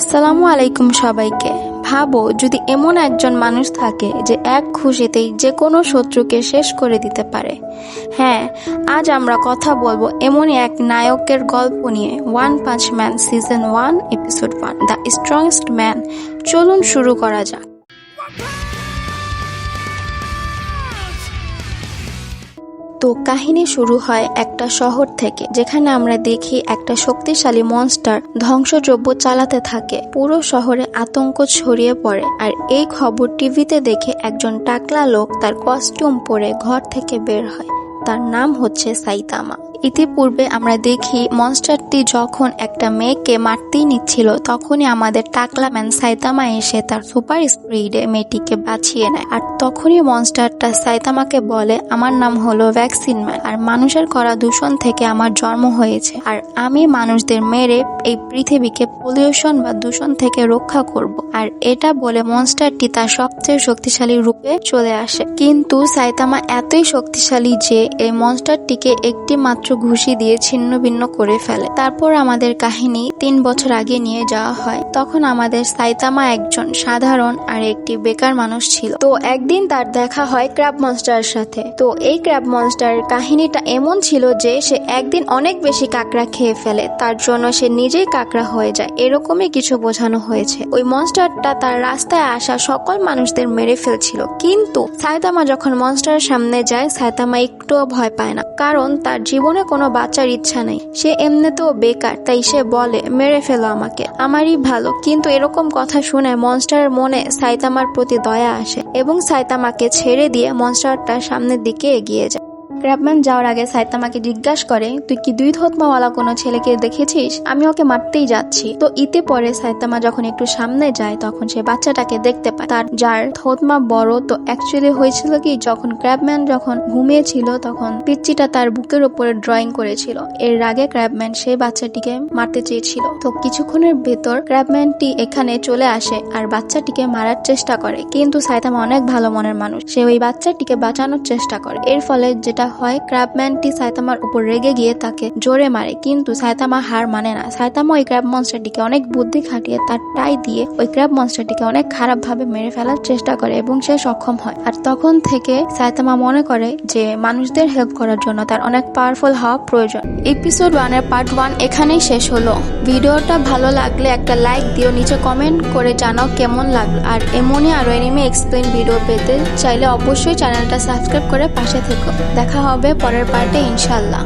আসসালামু আলাইকুম সবাইকে। ভাবো, যদি এমন একজন মানুষ থাকে যে এক খুশিতেই যে কোনো শত্রুকে শেষ করে দিতে পারে। হ্যাঁ আজ আমরা কথা বলব এমনই এক নায়কের গল্প নিয়ে ওয়ান পাঁচ man season one episode one the strongest man চলুন শুরু করা যাক। তো কাহিনী শুরু হয় একটা শহর থেকে, যেখানে আমরা দেখি একটা শক্তিশালী মনস্টার ধ্বংসদ্রব্য চালাতে থাকে। পুরো শহরে আতঙ্ক ছড়িয়ে পড়ে আর এই খবর টিভিতে দেখে একজন টাকলা লোক তার কস্টিউম পরে ঘর থেকে বের হয়। তার নাম হচ্ছে সাইতামা। ইতিপূর্বে আমরা দেখি, মনস্টারটি যখন একটা মেয়েকে মারতেই নিচ্ছিল, তখনই আমাদের টাকলা ম্যান সাইতামা এসে তার সুপার স্পিডে মেয়েটিকে বাঁচিয়ে নেয়। আর তখনই মনস্টারটা সাইতামাকে বলে, আমার নাম হলো ভ্যাকসিন ম্যান, আর মানুষের করা দূষণ থেকে আমার জন্ম হয়েছে। আর আমি মানুষদের মেরে এই পৃথিবীকে পলিউশন বা দূষণ থেকে রক্ষা করব। আর এটা বলে মনস্টারটি তার সবচেয়ে শক্তিশালী রূপে চলে আসে। কিন্তু সাইতামা এতই শক্তিশালী যে এই মনস্টারটিকে একটি মাত্র ঘুষি দিয়ে ছিন্ন ভিন্ন করে ফেলে। তারপর আমাদের কাহিনী তিন বছর আগে নিয়ে যাওয়া হয়। তখন আমাদের সাইতামা একজন সাধারণ আর একটি বেকার মানুষ ছিল। তো একদিন তার দেখা হয় ক্র্যাব মনস্টারের সাথে। তো এই ক্র্যাব মনস্টারের কাহিনীটা এমন ছিল যে সে একদিন অনেক বেশি কাঁকড়া খেয়ে ফেলে। তার জন্য সে নিজেই কাঁকড়া হয়ে যায়। এরকমই কিছু বোঝানো হয়েছে। ওই মনস্টারটা তার রাস্তায় আসা সকল মানুষদের মেরে ফেলছিল। কিন্তু সাইতামা যখন মনস্টারের সামনে যায়, সাইতামা একটুও ভয় পায় না, কারণ তার জীবনে কোনো বাচ্চার ইচ্ছা নেই। সে এমনিতেও বেকার, তাই সে বলে, মেরে ফেলো আমাকে, আমারই ভালো। কিন্তু এরকম কথা শুনে মনস্টারের মনে সাইতামার প্রতি দয়া আসে এবং সাইতামাকে ছেড়ে দিয়ে মনস্টারটা সামনের দিকে এগিয়ে যায়। ক্র্যাবম্যান যাওয়ার আগে সাইতামাকে জিজ্ঞাসা করে, তুই কি দুই থতমাওয়ালা কোনো ছেলেকে দেখেছিস? আমি ওকে মারতেই যাচ্ছি। তো ইতে পরে সাইতামা যখন একটু সামনে যায়, তখন সে বাচ্চাটাকে দেখতে পায়। তার যার থতমা বড়, তো অ্যাকচুয়ালি হয়েছিল কি, যখন ক্র্যাবম্যান যখন ঘুমিয়েছিল, তখন পিচ্চিটা তার বুকের উপরে ড্রয়িং করেছিল। এর আগে ক্র্যাবম্যান সেই বাচ্চাটিকে মারতে চেয়েছিল। তো কিছুক্ষণের ভেতর ক্র্যাবম্যানটি এখানে চলে আসে আর বাচ্চাটিকে মারার চেষ্টা করে। কিন্তু সাইতামা অনেক ভালো মনের মানুষ। সে ওই বাচ্চাটিকে বাঁচানোর চেষ্টা করে। এর ফলে যেটা হয় ক্র্যাবম্যানটি সাইতামার উপর রেগে গিয়ে তাকে জোরে মারে। কিন্তু সাইতামা হার মানে না। সাইতামা ওই ক্র্যাব মনস্টারটিকে অনেক বুদ্ধি খাটিয়ে তার টাই দিয়ে ওই ক্র্যাব মনস্টারটিকে অনেক খারাপ ভাবে মেরে ফেলার চেষ্টা করে এবং সে সক্ষম হয়। আর তখন থেকে সাইতামা মনে করে যে মানুষদের হেল্প করার জন্য তার অনেক পাওয়ারফুল হওয়া প্রয়োজন। এপিসোড ওয়ানের পার্ট ওয়ান এখানেই শেষ হলো। ভিডিওটা ভালো লাগলে একটা লাইক দিও, নিচে কমেন্ট করে জানাও কেমন লাগল। আর এমনই আরও এনিমে এক্সপ্লেন ভিডিও পেতে চাইলে অবশ্যই চ্যানেলটা সাবস্ক্রাইব করে পাশে থেকো। দেখা হবে পরের পার্টে ইনশাল্লাহ